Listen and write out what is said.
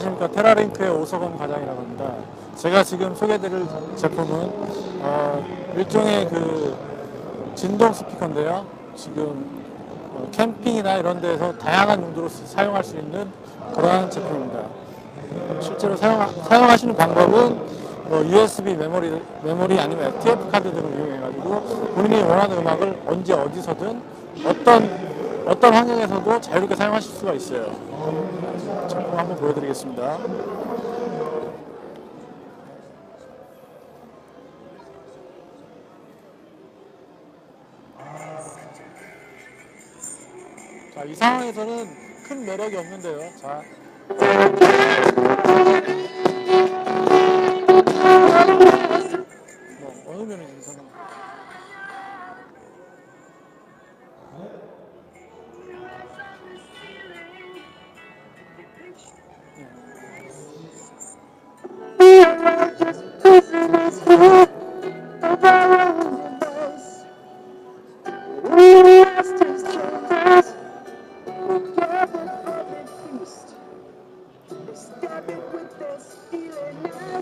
안녕하십니까 테라링크의 오석원 과장이라고 합니다. 제가 지금 소개드릴 제품은 어, 일종의 그 진동 스피커인데요. 지금 어, 캠핑이나 이런 데서 다양한 용도로 쓰- 사용할 수 있는 그러한 제품입니다. 실제로 사용, 사용하시는 방법은 뭐 USB 메모리, 메모리 아니면 FTF 카드 등을 이용해 가지고 본인이 원하는 음악을 언제 어디서든 어떤 어떤 환경에서도 자유롭게 사용하실 수가 있어요. 제품 한번 보여드리겠습니다. 자, 이 상황에서는 큰 매력이 없는데요. 자. 뭐, 어느 면이 이상한 Stab it with this feeling now.